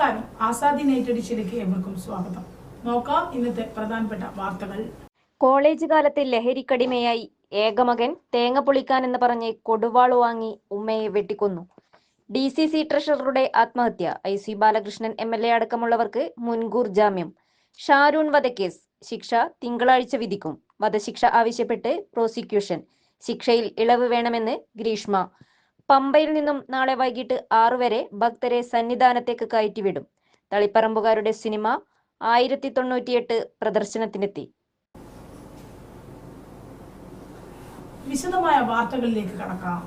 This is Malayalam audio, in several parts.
നമസ്കാരം. ആസാദി നൈറ്റ് എഡിഷനിലേക്ക് ഏവർക്കും സ്വാഗതം. നോക്കാം ഇന്നത്തെ പ്രധാനപ്പെട്ട വാർത്തകൾ. കോളേജ് കാലത്തെ ലഹരിക്കടിമയായി ഏകമകൻ തേങ്ങ പൊളിക്കാൻ എന്ന് പറഞ്ഞ് കൊടുവാൾ വാങ്ങി ഉമ്മയെ വെട്ടിക്കൊന്നു. ഡി സി സി ട്രഷററുടെ ആത്മഹത്യ. I C Balakrishnan M L A അടക്കമുള്ളവർക്ക് മുൻകൂർ ജാമ്യം. ഷാരൂൺ വധക്കേസ്. ശിക്ഷ തിങ്കളാഴ്ച വിധിക്കും. വധശിക്ഷ ആവശ്യപ്പെട്ട് പ്രോസിക്യൂഷൻ. ശിക്ഷയിൽ ഇളവ് വേണമെന്ന് ഗ്രീഷ്മ. പമ്പയിൽ നിന്നും നാളെ വൈകിട്ട് ആറു വരെ ഭക്തരെ സന്നിധാനത്തേക്ക് കയറ്റിവിടും. തളിപ്പറമ്പുകാരുടെ സിനിമ ആയിരത്തി തൊണ്ണൂറ്റിയെട്ട് പ്രദർശനത്തിനെത്തി. വിശദമായ വാർത്തകളിലേക്ക് കടക്കാം.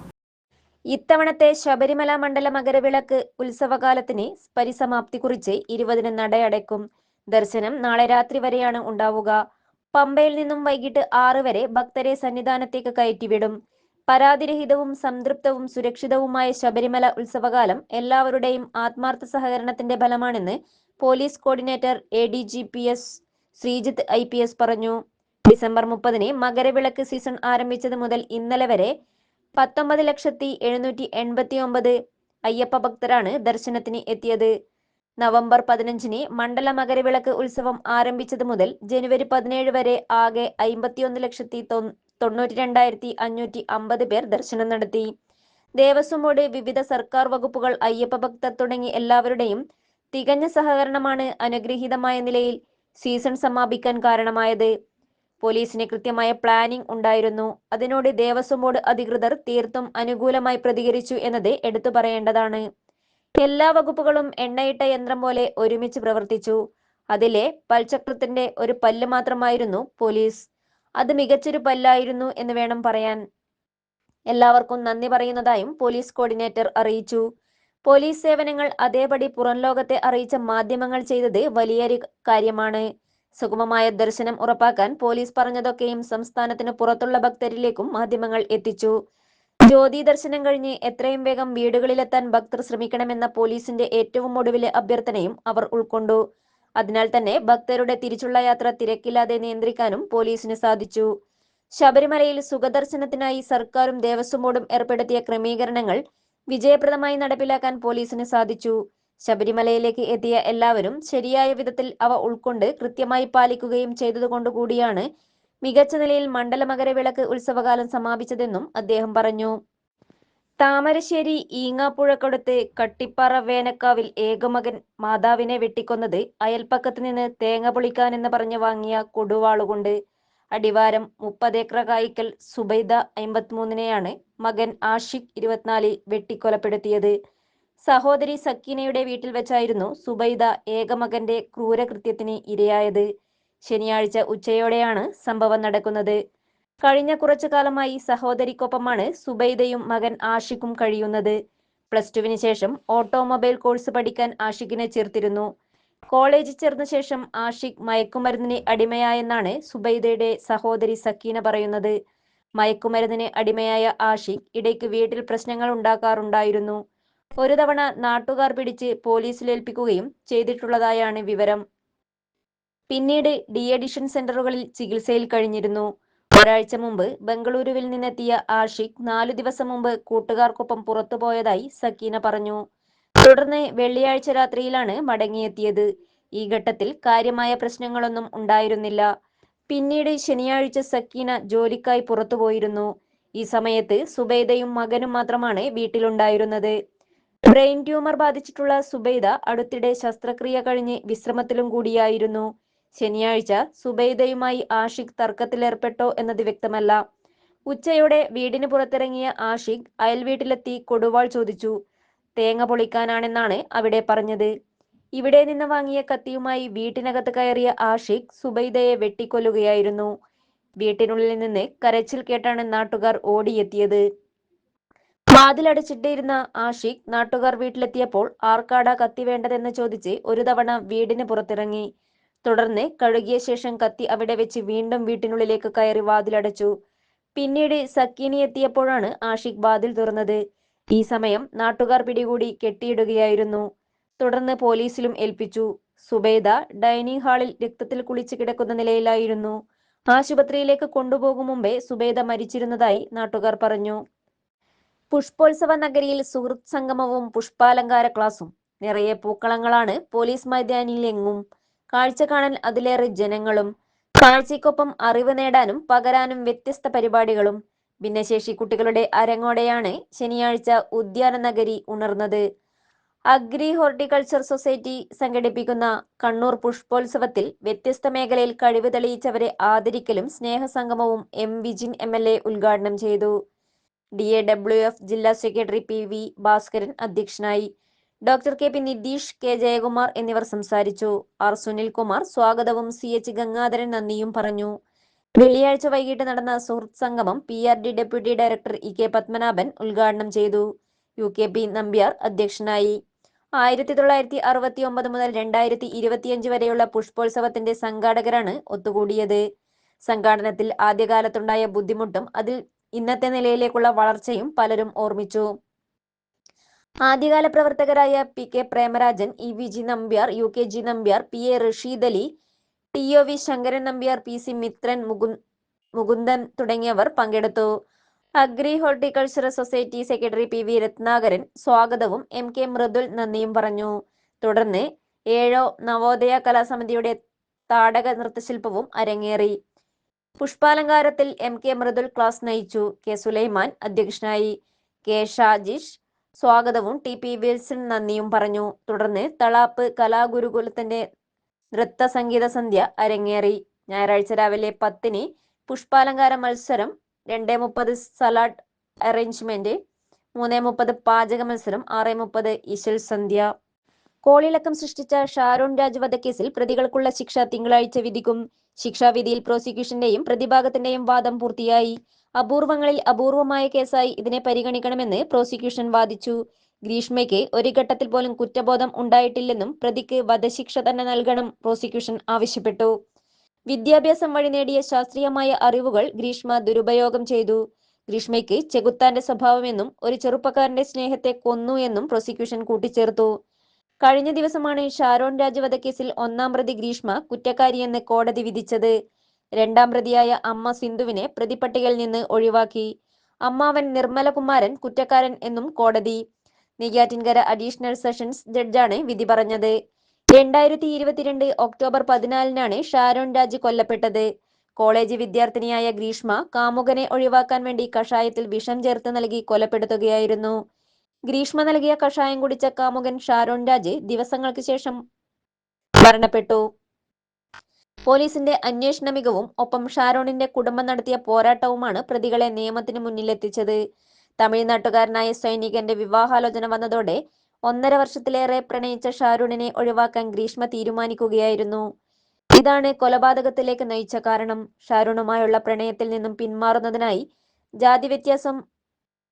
ഇത്തവണത്തെ ശബരിമല മണ്ഡല മകരവിളക്ക് ഉത്സവകാലത്തിന് പരിസമാപ്തി കുറിച്ച് ഇരുപതിന് നടയടയ്ക്കും. ദർശനം നാളെ രാത്രി വരെയാണ് ഉണ്ടാവുക. പമ്പയിൽ നിന്നും വൈകിട്ട് ആറ് വരെ ഭക്തരെ സന്നിധാനത്തേക്ക് കയറ്റിവിടും. പരാതിരഹിതവും സംതൃപ്തവും സുരക്ഷിതവുമായ ശബരിമല ഉത്സവകാലം എല്ലാവരുടെയും ആത്മാർത്ഥ സഹകരണത്തിന്റെ ഫലമാണെന്ന് police coordinator A D G P S Sreejith I P S പറഞ്ഞു. ഡിസംബർ മുപ്പതിന് മകരവിളക്ക് സീസൺ ആരംഭിച്ചത് മുതൽ ഇന്നലെ വരെ പത്തൊമ്പത് ലക്ഷത്തി എഴുന്നൂറ്റി എൺപത്തി ഒമ്പത് അയ്യപ്പ ഭക്തരാണ് ദർശനത്തിന് എത്തിയത്. നവംബർ പതിനഞ്ചിന് മണ്ഡല മകരവിളക്ക് ഉത്സവം ആരംഭിച്ചത് മുതൽ ജനുവരി പതിനേഴ് വരെ ആകെ അമ്പത്തിയൊന്ന് ലക്ഷത്തി തൊണ്ണൂറ്റി രണ്ടായിരത്തി അഞ്ഞൂറ്റി അമ്പത് പേർ ദർശനം നടത്തി. ദേവസ്വം ബോർഡ് വിവിധ സർക്കാർ വകുപ്പുകൾ അയ്യപ്പ ഭക്തർ തുടങ്ങി എല്ലാവരുടെയും തികഞ്ഞ സഹകരണമാണ് അനുഗ്രഹീതമായ നിലയിൽ സീസൺ സമാപിക്കാൻ കാരണമായത്. പോലീസിന് കൃത്യമായ പ്ലാനിംഗ് ഉണ്ടായിരുന്നു. അതിനോട് ദേവസ്വം ബോർഡ് അധികൃതർ തീർത്തും അനുകൂലമായി പ്രതികരിച്ചു എന്നത് എടുത്തു പറയേണ്ടതാണ്. എല്ലാ വകുപ്പുകളും എണ്ണയിട്ട യന്ത്രം പോലെ ഒരുമിച്ച് പ്രവർത്തിച്ചു. അതിലെ പൽചക്രത്തിന്റെ ഒരു പല്ല് മാത്രമായിരുന്നു പോലീസ്. അത് മികച്ചൊരു പല്ലായിരുന്നു എന്ന് വേണം പറയാൻ. എല്ലാവർക്കും നന്ദി പറയുന്നതായും പോലീസ് കോർഡിനേറ്റർ അറിയിച്ചു. പോലീസ് സേവനങ്ങൾ അതേപടി പുറം ലോകത്തെ അറിയിച്ച മാധ്യമങ്ങൾ ചെയ്തത് വലിയൊരു കാര്യമാണ്. സുഗമമായ ദർശനം ഉറപ്പാക്കാൻ പോലീസ് പറഞ്ഞതൊക്കെയും സംസ്ഥാനത്തിന് പുറത്തുള്ള ഭക്തരിലേക്കും മാധ്യമങ്ങൾ എത്തിച്ചു. ജ്യോതി ദർശനം കഴിഞ്ഞ് എത്രയും വേഗം വീടുകളിലെത്താൻ ഭക്തർ ശ്രമിക്കണമെന്ന പോലീസിന്റെ ഏറ്റവും ഒടുവിലെ അഭ്യർത്ഥനയും അവർ ഉൾക്കൊണ്ടു. അതിനാൽ തന്നെ ഭക്തരുടെ തിരിച്ചുള്ള യാത്ര തിരക്കില്ലാതെ നിയന്ത്രിക്കാനും പോലീസിന് സാധിച്ചു. ശബരിമലയിൽ സുഖദർശനത്തിനായി സർക്കാരും ദേവസ്വം ബോർഡും ഏർപ്പെടുത്തിയ ക്രമീകരണങ്ങൾ വിജയപ്രദമായി നടപ്പിലാക്കാൻ പോലീസിന് സാധിച്ചു. ശബരിമലയിലേക്ക് എത്തിയ എല്ലാവരും ശരിയായ വിധത്തിൽ അവ ഉൾക്കൊണ്ട് കൃത്യമായി പാലിക്കുകയും ചെയ്തതുകൊണ്ടുകൂടിയാണ് മികച്ച നിലയിൽ മണ്ഡല മകരവിളക്ക് ഉത്സവകാലം സമാപിച്ചതെന്നും അദ്ദേഹം പറഞ്ഞു. താമരശ്ശേരി ഈങ്ങാപ്പുഴക്കടുത്ത് കട്ടിപ്പാറ വേനക്കാവിൽ ഏകമകൻ മാതാവിനെ വെട്ടിക്കൊന്നത് അയൽപ്പക്കത്ത് നിന്ന് തേങ്ങ പൊളിക്കാനെന്ന് പറഞ്ഞു വാങ്ങിയ കൊടുവാളുകൊണ്ട് അടിവാരം മുപ്പതേക്കറ കായ്ക്കൽ സുബൈദ അമ്പത്തിമൂന്നിനെയാണ് മകൻ ആഷിഖ് ഇരുപത്തിനാലിൽ വെട്ടിക്കൊലപ്പെടുത്തിയത്. സഹോദരി സക്കീനയുടെ വീട്ടിൽ വെച്ചായിരുന്നു സുബൈദ ഏകമകന്റെ ക്രൂരകൃത്യത്തിന് ഇരയായത്. ശനിയാഴ്ച ഉച്ചയോടെയാണ് സംഭവം നടക്കുന്നത്. കഴിഞ്ഞ കുറച്ചു കാലമായി സഹോദരിക്കൊപ്പമാണ് സുബൈദയും മകൻ ആഷിഖും കഴിയുന്നത്. പ്ലസ് ടുവിന് ശേഷം ഓട്ടോമൊബൈൽ കോഴ്സ് പഠിക്കാൻ ആഷിഖിനെ ചേർത്തിരുന്നു. കോളേജിൽ ചേർന്ന ശേഷം ആഷിഖ് മയക്കുമരുന്നിന് അടിമയായെന്നാണ് സുബൈദയുടെ സഹോദരി സക്കീന പറയുന്നത്. മയക്കുമരുന്നിന് അടിമയായ ആഷിഖ് ഇടയ്ക്ക് വീട്ടിൽ പ്രശ്നങ്ങൾ ഉണ്ടാക്കാറുണ്ടായിരുന്നു. ഒരു തവണ നാട്ടുകാർ പിടിച്ച് പോലീസിലേൽപ്പിക്കുകയും ചെയ്തിട്ടുള്ളതായാണ് വിവരം. പിന്നീട് ഡി അഡിഷൻ സെന്ററുകളിൽ ചികിത്സയിൽ കഴിഞ്ഞിരുന്നു. ഒരാഴ്ച മുമ്പ് ബംഗളൂരുവിൽ നിന്നെത്തിയ ആഷിഖ് നാലു ദിവസം മുമ്പ് കൂട്ടുകാർക്കൊപ്പം പുറത്തുപോയതായി സക്കീന പറഞ്ഞു. തുടർന്ന് വെള്ളിയാഴ്ച രാത്രിയിലാണ് മടങ്ങിയെത്തിയത്. ഈ ഘട്ടത്തിൽ കാര്യമായ പ്രശ്നങ്ങളൊന്നും ഉണ്ടായിരുന്നില്ല. പിന്നീട് ശനിയാഴ്ച സക്കീന ജോലിക്കായി പുറത്തുപോയിരുന്നു. ഈ സമയത്ത് സുബൈദയും മകനും മാത്രമാണ് വീട്ടിലുണ്ടായിരുന്നത്. ബ്രെയിൻ ട്യൂമർ ബാധിച്ചിട്ടുള്ള സുബൈദ അടുത്തിടെ ശസ്ത്രക്രിയ കഴിഞ്ഞ് വിശ്രമത്തിലും കൂടിയായിരുന്നു. ശനിയാഴ്ച സുബൈദയുമായി ആഷിഖ് തർക്കത്തിലേർപ്പെട്ടോ എന്നത് വ്യക്തമല്ല. ഉച്ചയോടെ വീടിന് പുറത്തിറങ്ങിയ ആഷിഖ് അയൽവീട്ടിലെത്തി കൊടുവാൾ ചോദിച്ചു തേങ്ങ പൊളിക്കാനാണെന്നാണ് അവിടെ പറഞ്ഞത്. ഇവിടെ നിന്ന് വാങ്ങിയ കത്തിയുമായി വീട്ടിനകത്ത് കയറിയ ആഷിഖ് സുബൈദയെ വെട്ടിക്കൊല്ലുകയായിരുന്നു. വീട്ടിനുള്ളിൽ നിന്ന് കരച്ചിൽ കേട്ടാണ് നാട്ടുകാർ ഓടിയെത്തിയത്. വാതിലടച്ചിട്ടിരുന്ന ആഷിഖ് നാട്ടുകാർ വീട്ടിലെത്തിയപ്പോൾ ആർക്കാടാ കത്തി വേണ്ടതെന്ന് ചോദിച്ച് ഒരു തവണ വീടിന് പുറത്തിറങ്ങി. തുടർന്ന് കഴുകിയ ശേഷം കത്തി അവിടെ വെച്ച് വീണ്ടും വീട്ടിനുള്ളിലേക്ക് കയറി വാതിലടച്ചു. പിന്നീട് സക്കീനി എത്തിയപ്പോഴാണ് ആഷിഖ് വാതിൽ തുറന്നത്. ഈ സമയം നാട്ടുകാർ പിടികൂടി കെട്ടിയിടുകയായിരുന്നു. തുടർന്ന് പോലീസിലും ഏൽപ്പിച്ചു. സുബേദ ഡൈനിങ് ഹാളിൽ രക്തത്തിൽ കുളിച്ചു കിടക്കുന്ന നിലയിലായിരുന്നു. ആശുപത്രിയിലേക്ക് കൊണ്ടുപോകും മുമ്പേ സുബേദ മരിച്ചിരുന്നതായി നാട്ടുകാർ പറഞ്ഞു. പുഷ്പോത്സവ നഗരിയിൽ സുഹൃത്ത് സംഗമവും പുഷ്പാലങ്കാര ക്ലാസും. നിറയെ പൂക്കളങ്ങളാണ് പോലീസ് മൈതാനിയിലെങ്ങും കാഴ്ച കാണാൻ അതിലേറെ ജനങ്ങളും കാഴ്ചയ്ക്കൊപ്പം അറിവ് നേടാനും പകരാനും വ്യത്യസ്ത പരിപാടികളും. ഭിന്നശേഷി കുട്ടികളുടെ അരങ്ങോടെയാണ് ശനിയാഴ്ച ഉദ്യാന നഗരി ഉണർന്നത്. അഗ്രി ഹോർട്ടിക്കൾച്ചർ സൊസൈറ്റി സംഘടിപ്പിക്കുന്ന കണ്ണൂർ പുഷ്പോത്സവത്തിൽ വ്യത്യസ്ത മേഖലയിൽ കഴിവ് തെളിയിച്ചവരെ ആദരിക്കലും സ്നേഹസംഗമവും M Vijin M L A ഉദ്ഘാടനം ചെയ്തു. ഡി എ ഡബ്ല്യു എഫ് ജില്ലാ സെക്രട്ടറി പി വി ഭാസ്കരൻ അധ്യക്ഷനായി. Doctor K P Nitheesh K Jayakumar എന്നിവർ സംസാരിച്ചു. ആർ സുനിൽകുമാർ സ്വാഗതവും സി എച്ച് ഗംഗാധരൻ നന്ദിയും പറഞ്ഞു. വെള്ളിയാഴ്ച വൈകിട്ട് നടന്ന സുഹൃത്ത് സംഗമം P R D deputy director E K Padmanabhan ഉദ്ഘാടനം ചെയ്തു. യു കെ പി നമ്പ്യാർ അധ്യക്ഷനായി. ആയിരത്തി തൊള്ളായിരത്തി അറുപത്തി ഒമ്പത് മുതൽ രണ്ടായിരത്തി ഇരുപത്തിയഞ്ച് വരെയുള്ള പുഷ്പോത്സവത്തിന്റെ സംഘാടകരാണ് ഒത്തുകൂടിയത്. സംഘാടനത്തിൽ ആദ്യകാലത്തുണ്ടായ ബുദ്ധിമുട്ടും അതിൽ ഇന്നത്തെ നിലയിലേക്കുള്ള വളർച്ചയും പലരും ഓർമ്മിച്ചു. ആദ്യകാല പ്രവർത്തകരായ P K Premarajan E V G Nambiar U K G Nambiar P A Rasheed Ali T O V Sankaran Nambiar P C Mithran മുകു Mukundan തുടങ്ങിയവർ പങ്കെടുത്തു. Agri horticulture society secretary P V Ratnakaran സ്വാഗതവും എം കെ മൃദുൽ നന്ദിയും പറഞ്ഞു. തുടർന്ന് ഏഴോ നവോദയ കലാസമിതിയുടെ താടക നൃത്തശില്പവും അരങ്ങേറി. പുഷ്പാലങ്കാരത്തിൽ എം കെ മൃദുൽ ക്ലാസ് നയിച്ചു. കെ സുലൈമാൻ അധ്യക്ഷനായി. കെ ഷാജിഷ് സ്വാഗതവും ടി പി വിൽസൺ നന്ദിയും പറഞ്ഞു. തുടർന്ന് തളാപ്പ് കലാഗുരുകുലത്തിന്റെ നൃത്ത സംഗീത സന്ധ്യ അരങ്ങേറി. ഞായറാഴ്ച രാവിലെ പത്തിന് പുഷ്പാലങ്കാര മത്സരം രണ്ടേ മുപ്പത് സലാഡ് അറേഞ്ച്മെന്റ് മൂന്നേ മുപ്പത് പാചക മത്സരം ആറ് മുപ്പത് ഇശൽ സന്ധ്യ. കോളിളക്കം സൃഷ്ടിച്ച ഷാരോൺ രാജ് വധക്കേസിൽ പ്രതികൾക്കുള്ള ശിക്ഷ തിങ്കളാഴ്ച വിധിക്കും. ശിക്ഷാവിധിയിൽ പ്രോസിക്യൂഷന്റെയും പ്രതിഭാഗത്തിന്റെയും വാദം പൂർത്തിയായി. അപൂർവങ്ങളിൽ അപൂർവമായ കേസായി ഇതിനെ പരിഗണിക്കണമെന്ന് പ്രോസിക്യൂഷൻ വാദിച്ചു. ഗ്രീഷ്മയ്ക്ക് ഒരു ഘട്ടത്തിൽ പോലും കുറ്റബോധം ഉണ്ടായിട്ടില്ലെന്നും പ്രതിക്ക് വധശിക്ഷ തന്നെ നൽകണം പ്രോസിക്യൂഷൻ ആവശ്യപ്പെട്ടു. വിദ്യാഭ്യാസം വഴി നേടിയ ശാസ്ത്രീയമായ അറിവുകൾ ഗ്രീഷ്മ ദുരുപയോഗം ചെയ്തു. ഗ്രീഷ്മയ്ക്ക് ചെകുത്താന്റെ സ്വഭാവമെന്നും ഒരു ചെറുപ്പക്കാരന്റെ സ്നേഹത്തെ കൊന്നു എന്നും പ്രോസിക്യൂഷൻ കൂട്ടിച്ചേർത്തു. കഴിഞ്ഞ ദിവസമാണ് ഷാരോൺ രാജവധക്കേസിൽ ഒന്നാം പ്രതി ഗ്രീഷ്മ കുറ്റക്കാരിയെന്ന് കോടതി വിധിച്ചത്. രണ്ടാം പ്രതിയായ അമ്മ സിന്ധുവിനെ പ്രതിപട്ടികയിൽ നിന്ന് ഒഴിവാക്കി. അമ്മാവൻ നിർമ്മലകുമാരൻ കുറ്റക്കാരൻ എന്നും കോടതി. നെയ്യാറ്റിൻകര അഡീഷണൽ സെഷൻസ് ജഡ്ജാണ് വിധി പറഞ്ഞത്. രണ്ടായിരത്തി ഇരുപത്തിരണ്ട് ഒക്ടോബർ പതിനാലിനാണ് ഷാരോൺ രാജ് കൊല്ലപ്പെട്ടത്. കോളേജ് വിദ്യാർത്ഥിനിയായ ഗ്രീഷ്മ കാമുകനെ ഒഴിവാക്കാൻ വേണ്ടി കഷായത്തിൽ വിഷം ചേർത്ത് നൽകി കൊലപ്പെടുത്തുകയായിരുന്നു. ഗ്രീഷ്മ നൽകിയ കഷായം കുടിച്ച കാമുകൻ ഷാരോൺ രാജ് ദിവസങ്ങൾക്ക് ശേഷം മരണപ്പെട്ടു. പോലീസിന്റെ അന്വേഷണ മികവും ഒപ്പം ഷാരോണിന്റെ കുടുംബം നടത്തിയ പോരാട്ടവുമാണ് പ്രതികളെ നിയമത്തിന് മുന്നിലെത്തിച്ചത്. തമിഴ്നാട്ടുകാരനായ സൈനികന്റെ വിവാഹാലോചന വന്നതോടെ ഒന്നര വർഷത്തിലേറെ പ്രണയിച്ച ഷാരൂണിനെ ഒഴിവാക്കാൻ ഗ്രീഷ്മ തീരുമാനിക്കുകയായിരുന്നു. ഇതാണ് കൊലപാതകത്തിലേക്ക് നയിച്ച കാരണം. ഷാരൂണുമായുള്ള പ്രണയത്തിൽ നിന്നും പിന്മാറുന്നതിനായി ജാതി വ്യത്യാസം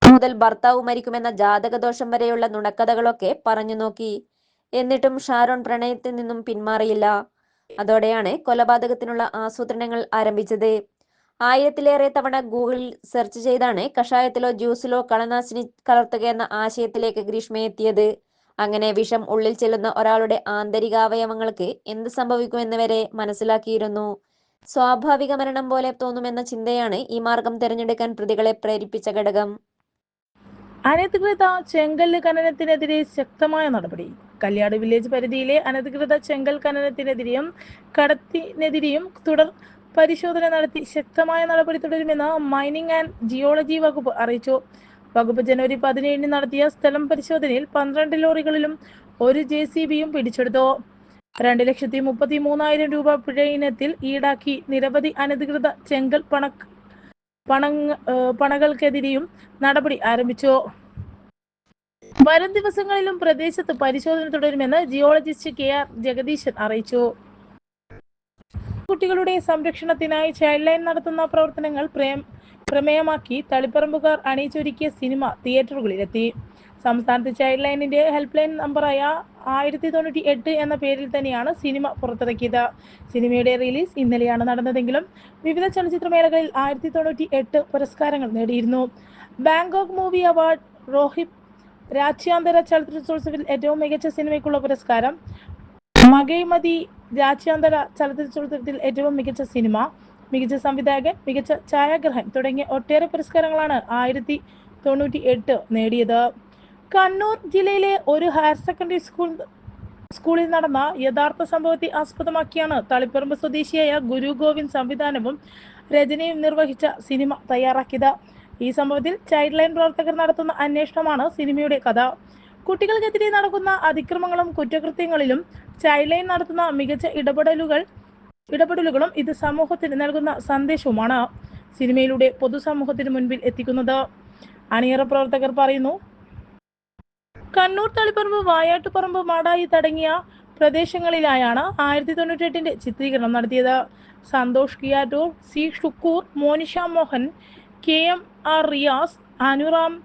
മുതൽ ഭർത്താവ് മരിക്കുമെന്ന ജാതകദോഷം വരെയുള്ള നുണക്കഥകളൊക്കെ പറഞ്ഞു നോക്കി. എന്നിട്ടും ഷാരോൺ പ്രണയത്തിൽ നിന്നും പിന്മാറിയില്ല. അതോടെയാണ് കൊലപാതകത്തിനുള്ള ആസൂത്രണങ്ങൾ ആരംഭിച്ചത്. ആയിരത്തിലേറെ തവണ ഗൂഗിളിൽ സെർച്ച് ചെയ്താണ് കഷായത്തിലോ ജ്യൂസിലോ കളനാശിനി കലർത്തുക എന്ന ആശയത്തിലേക്ക് ഗ്രീഷ്മ എത്തിയത്. അങ്ങനെ വിഷം ഉള്ളിൽ ചെല്ലുന്ന ഒരാളുടെ ആന്തരികാവയവങ്ങൾക്ക് എന്ത് സംഭവിക്കുമെന്ന് വരെ മനസ്സിലാക്കിയിരുന്നു. സ്വാഭാവിക മരണം പോലെ തോന്നുമെന്ന ചിന്തയാണ് ഈ മാർഗം തിരഞ്ഞെടുക്കാൻ പ്രതികളെ പ്രേരിപ്പിച്ച ഘടകം. അനധികൃത ചെങ്കല്ല് ഖനനത്തിനെതിരെ ശക്തമായ നടപടി. കല്യാട് വില്ലേജ് പരിധിയിലെ അനധികൃത ചെങ്കൽ ഖനനത്തിനെതിരെയും കടത്തിനെതിരെയും തുടർ പരിശോധന നടത്തി ശക്തമായ നടപടി തുടരുമെന്ന് മൈനിങ് ആൻഡ് ജിയോളജി വകുപ്പ് അറിയിച്ചു. വകുപ്പ് ജനുവരി പതിനേഴിന് നടത്തിയ സ്ഥലം പരിശോധനയിൽ പന്ത്രണ്ട് ലോറികളിലും ഒരു ജെ സി ബിയും പിടിച്ചെടുത്തു. രണ്ട് ലക്ഷത്തി മുപ്പത്തി മൂന്നായിരം രൂപ പിഴ ഇനത്തിൽ ഈടാക്കി നിരവധി അനധികൃത ചെങ്കൽ പണ പണങ്ങ പണകൾക്കെതിരെയും നടപടി ആരംഭിച്ചു. വരും ദിവസങ്ങളിലും പ്രദേശത്ത് പരിശോധന തുടരുമെന്ന് ജിയോളജിസ്റ്റ് കെ ആർ ജഗദീശൻ അറിയിച്ചു. കുട്ടികളുടെ സംരക്ഷണത്തിനായി ചൈൽഡ് ലൈൻ നടത്തുന്ന പ്രവർത്തനങ്ങൾ പ്രമേയമാക്കി തളിപ്പറമ്പുകാർ അണിയിച്ചൊരുക്കിയ സിനിമ തിയേറ്ററുകളിലെത്തി. സംസ്ഥാനത്ത് ചൈൽഡ് ലൈനിന്റെ ഹെൽപ്പ് ലൈൻ നമ്പറായ ആയിരത്തി തൊണ്ണൂറ്റി എട്ട് എന്ന പേരിൽ തന്നെയാണ് സിനിമ പുറത്തിറക്കിയത്. സിനിമയുടെ റിലീസ് ഇന്നലെയാണ് നടന്നതെങ്കിലും വിവിധ ചലച്ചിത്ര മേളകളിൽ ആയിരത്തി തൊണ്ണൂറ്റി എട്ട് പുരസ്കാരങ്ങൾ നേടിയിരുന്നു. ബാങ്കോക്ക് മൂവി അവാർഡ് റോഹിബ് രാജ്യാന്തര ചലച്ചിത്രോത്സവത്തിൽ ഏറ്റവും മികച്ച സിനിമയ്ക്കുള്ള പുരസ്കാരം. മകൈമതി രാജ്യാന്തര ചലച്ചിത്രോത്സവത്തിൽ ഏറ്റവും മികച്ച സിനിമ മികച്ച സംവിധായകൻ മികച്ച ഛായാഗ്രഹൻ തുടങ്ങിയ ഒട്ടേറെ പുരസ്കാരങ്ങളാണ് ആയിരത്തി തൊണ്ണൂറ്റി എട്ട് നേടിയത്. കണ്ണൂർ ജില്ലയിലെ ഒരു ഹയർ സെക്കൻഡറി സ്കൂൾ സ്കൂളിൽ നടന്ന യഥാർത്ഥ സംഭവത്തെ ആസ്പദമാക്കിയാണ് തളിപ്പറമ്പ് സ്വദേശിയായ ഗുരു ഗോവിന്ദ് സംവിധാനവും രചനയും നിർവഹിച്ച സിനിമ തയ്യാറാക്കിയത്. ഈ സംഭവത്തിൽ ചൈൽഡ് ലൈൻ പ്രവർത്തകർ നടത്തുന്ന അന്വേഷണമാണ് സിനിമയുടെ കഥ. കുട്ടികൾക്കെതിരെ നടക്കുന്ന അതിക്രമങ്ങളും കുറ്റകൃത്യങ്ങളിലും ചൈൽഡ് ലൈൻ നടത്തുന്ന മികച്ച ഇടപെടലുകൾ ഇടപെടലുകളും ഇത് സമൂഹത്തിന് നൽകുന്ന സന്ദേശവുമാണ് സിനിമയിലൂടെ പൊതുസമൂഹത്തിന് മുൻപിൽ എത്തിക്കുന്നത്. അണിയറ പ്രവർത്തകർ പറയുന്നു കണ്ണൂർ തളിപ്പറമ്പ് വായാട്ടുപറമ്പ് മാടായി തടങ്ങിയ പ്രദേശങ്ങളിലായാണ് ആയിരത്തി തൊണ്ണൂറ്റെട്ടിന്റെ ചിത്രീകരണം നടത്തിയത്. Santhosh Kiyattoor C. Shukkoor Monisha Mohan K. M. R Riyas Anuram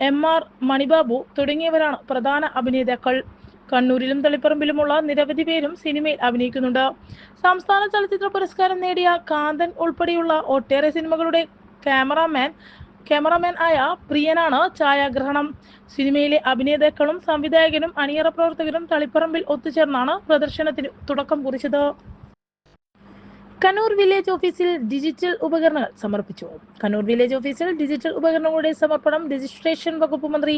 M R Manibabu തുടങ്ങിയവരാണ് പ്രധാന അഭിനേതാക്കൾ. കണ്ണൂരിലും തളിപ്പറമ്പിലുമുള്ള നിരവധി പേരും സിനിമയിൽ അഭിനയിക്കുന്നുണ്ട്. സംസ്ഥാന ചലച്ചിത്ര പുരസ്കാരം നേടിയ കാന്തൻ ഉൾപ്പെടെയുള്ള ഒട്ടേറെ സിനിമകളുടെ ക്യാമറാമാൻ ക്യാമറാമാൻ ആയ പ്രിയനാണ് ഛായാഗ്രഹണം. സിനിമയിലെ അഭിനേതാക്കളും സംവിധായകനും അണിയറ പ്രവർത്തകരും തളിപ്പറമ്പിൽ ഒത്തുചേർന്നാണ് പ്രദർശനത്തിന് തുടക്കം കുറിച്ചത്. കണ്ണൂർ വില്ലേജ് ഓഫീസിൽ ഡിജിറ്റൽ ഉപകരണങ്ങൾ സമർപ്പിച്ചു. കണ്ണൂർ വില്ലേജ് ഓഫീസിൽ ഡിജിറ്റൽ ഉപകരണങ്ങളുടെ സമർപ്പണം രജിസ്ട്രേഷൻ വകുപ്പ് മന്ത്രി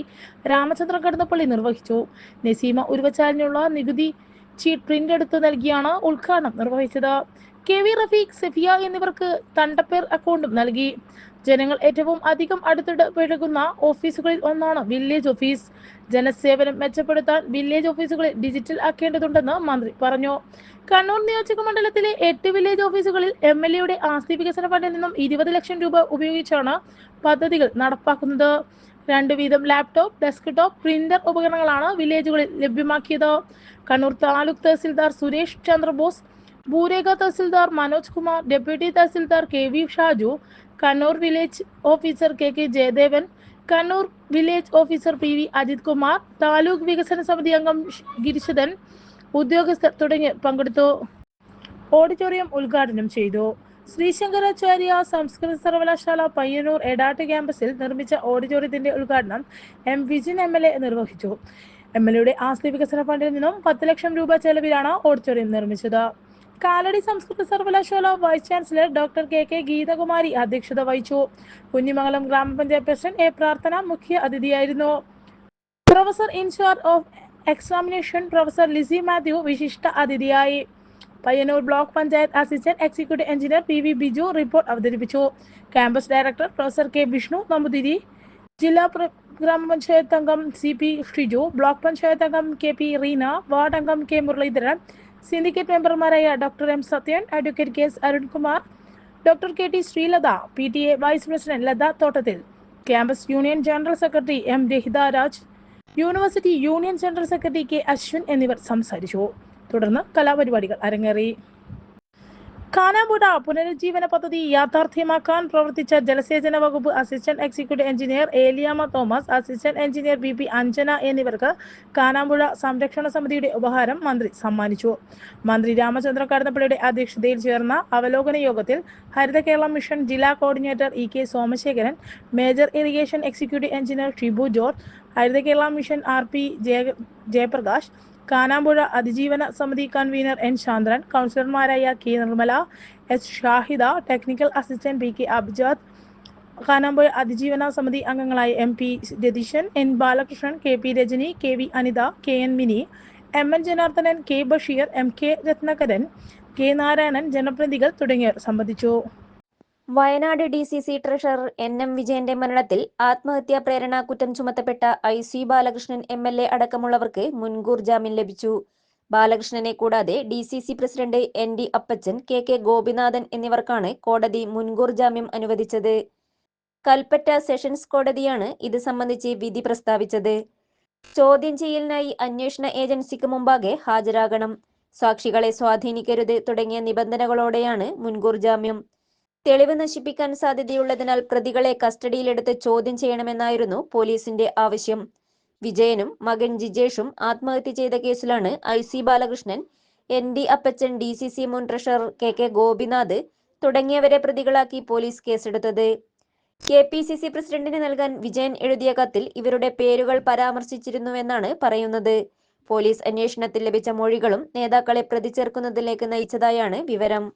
രാമചന്ദ്രൻ കടന്നപ്പള്ളി നിർവഹിച്ചു. നസീമ ഉരുവച്ചാലിനുള്ള നികുതി ചീട്ട് പ്രിന്റ് എടുത്ത് നൽകിയാണ് ഉദ്ഘാടനം നിർവഹിച്ചത്. കെ വി റഫീഖ് സെഫിയ എന്നിവർക്ക് തണ്ടപ്പേർ അക്കൗണ്ടും നൽകി. ജനങ്ങൾ ഏറ്റവും അധികം അടുത്തിടപഴകുന്ന ഓഫീസുകളിൽ ഒന്നാണ് വില്ലേജ് ഓഫീസ്. ജനസേവനം മെച്ചപ്പെടുത്താൻ വില്ലേജ് ഓഫീസുകളെ ഡിജിറ്റൽ ആക്കേണ്ടതുണ്ടെന്ന് മന്ത്രി പറഞ്ഞു. കണ്ണൂർ നിയോജക മണ്ഡലത്തിലെ എട്ട് വില്ലേജ് ഓഫീസുകളിൽ എം എൽ എയുടെ ആസ്തി വികസന ഫണ്ടിൽ നിന്നും ഇരുപത് ലക്ഷം രൂപ ഉപയോഗിച്ചാണ് പദ്ധതികൾ നടപ്പാക്കുന്നത്. രണ്ട് വീതം ലാപ്ടോപ്പ് ഡെസ്ക്ടോപ്പ് പ്രിന്റർ ഉപകരണങ്ങളാണ് വില്ലേജുകളിൽ ലഭ്യമാക്കിയത്. Kannur taluk tahsildar Suresh Chandrabose ഭൂരേഖ tahsildar Manoj Kumar deputy tahsildar K V Shaju Kannur village officer K K Jayadevan Kannur village officer P V Ajith Kumar taluk വികസന സമിതി അംഗം ഗിരിശതൻ ഉദ്യോഗസ്ഥർ തുടങ്ങിയവർ പങ്കെടുത്തു. ഓഡിറ്റോറിയം ഉദ്ഘാടനം ചെയ്തു. ശ്രീശങ്കരാചാര്യ സംസ്കൃത സർവകലാശാല പയ്യന്നൂർ എടാട്ട് ക്യാമ്പസിൽ നിർമ്മിച്ച ഓഡിറ്റോറിയത്തിന്റെ ഉദ്ഘാടനം M Vijin M L A നിർവഹിച്ചു. എം എൽ എയുടെ ആസ്തി വികസന ഫണ്ടിൽ നിന്നും പത്ത് ലക്ഷം രൂപ ചെലവിലാണ് ഓഡിറ്റോറിയം നിർമ്മിച്ചത്. കാലടി സംസ്കൃത സർവകലാശാല vice chancellor doctor K K Geethakumari അധ്യക്ഷത വഹിച്ചു. കുഞ്ഞിമംഗലം ഗ്രാമപഞ്ചായത്ത് പ്രസിഡന്റ് എ പ്രാർത്ഥന മുഖ്യ അതിഥിയായിരുന്നു. Professor in charge of examination professor Lizy Mathew വിശിഷ്ട അതിഥിയായി. Payyanur block panchayat assistant executive engineer P V Biju report അവതരിപ്പിച്ചു. Campus director professor K Vishnu Namboothiri. ജില്ലാ ഗ്രാമപഞ്ചായത്ത് അംഗം C P Shiju block panchayat അംഗം കെ പി റീന. വാർഡ് അംഗം കെ മുരളീധരൻ. സിൻഡിക്കേറ്റ് മെമ്പർമാരായ doctor M Sathyan advocate K S Arunkumar doctor K T Sreelatha P T A vice president Latha Thottathil campus union general secretary M Rahitha Raj university union general secretary K Aswin എന്നിവർ സംസാരിച്ചു. തുടർന്ന് കലാപരിപാടികൾ അരങ്ങേറി. കാനാമ്പുഴ പുനരുജ്ജീവന പദ്ധതി യാഥാർത്ഥ്യമാക്കാൻ പ്രവർത്തിച്ച ജലസേചന വകുപ്പ് assistant executive engineer Eliyamma Thomas assistant engineer B P Anjana എന്നിവർക്ക് കാനാമ്പുഴ സംരക്ഷണ സമിതിയുടെ ഉപഹാരം മന്ത്രി സമ്മാനിച്ചു. മന്ത്രി രാമചന്ദ്ര കടന്നപ്പള്ളിയുടെ അധ്യക്ഷതയിൽ ചേർന്ന അവലോകന യോഗത്തിൽ ഹരിത കേരള മിഷൻ ജില്ലാ coordinator E K Somasekharan major irrigation executive engineer Shibu George Haritha Kerala mission R P Jaya Jayaprakash Kanampuzha അതിജീവന സമിതി കൺവീനർ എൻ ചന്ദ്രൻ കൗൺസിലർമാരായ K Nirmala S Shahida technical assistant P K Abjad Kanampuzha അതിജീവന സമിതി അംഗങ്ങളായ M P Ratheesan N Balakrishnan K P Rajani K V Anitha K N Mini M N Janardhanan K Basheer M K Rathnakaran K Narayanan ജനപ്രതിനിധികൾ തുടങ്ങിയവർ സംബന്ധിച്ചു. Wayanad D C C treasurer N M വിജയന്റെ മരണത്തിൽ ആത്മഹത്യാ പ്രേരണ കുറ്റം ചുമത്തപ്പെട്ട I C Balakrishnan M L A അടക്കമുള്ളവർക്ക് മുൻകൂർ ജാമ്യം ലഭിച്ചു. ബാലകൃഷ്ണനെ കൂടാതെ D C C president N D Appachan K K Gopinathan എന്നിവർക്കാണ് കോടതി മുൻകൂർ ജാമ്യം അനുവദിച്ചത്. കൽപ്പറ്റ സെഷൻസ് കോടതിയാണ് ഇത് സംബന്ധിച്ച് വിധി പ്രസ്താവിച്ചത്. ചോദ്യം ചെയ്യലിനായി അന്വേഷണ ഏജൻസിക്ക് മുമ്പാകെ ഹാജരാകണം. സാക്ഷികളെ സ്വാധീനിക്കരുത് തുടങ്ങിയ നിബന്ധനകളോടെയാണ് മുൻകൂർ ജാമ്യം. തെളിവ് നശിപ്പിക്കാൻ സാധ്യതയുള്ളതിനാൽ പ്രതികളെ കസ്റ്റഡിയിലെടുത്ത് ചോദ്യം ചെയ്യണമെന്നായിരുന്നു പോലീസിന്റെ ആവശ്യം. വിജയനും മകൻ ജിജേഷും ആത്മഹത്യ ചെയ്ത കേസിലാണ് I C Balakrishnan N D Appachan D C C മുൻ ട്രഷറർ കെ കെ ഗോപിനാഥ് തുടങ്ങിയവരെ പ്രതികളാക്കി പോലീസ് കേസെടുത്തത്. കെ പി സി സി പ്രസിഡന്റിന് നൽകാൻ വിജയൻ എഴുതിയ കത്തിൽ ഇവരുടെ പേരുകൾ പരാമർശിച്ചിരുന്നുവെന്നാണ് പറയുന്നത്. പോലീസ് അന്വേഷണത്തിൽ ലഭിച്ച മൊഴികളും നേതാക്കളെ പ്രതി ചേർക്കുന്നതിലേക്ക് നയിച്ചതായാണ് വിവരം.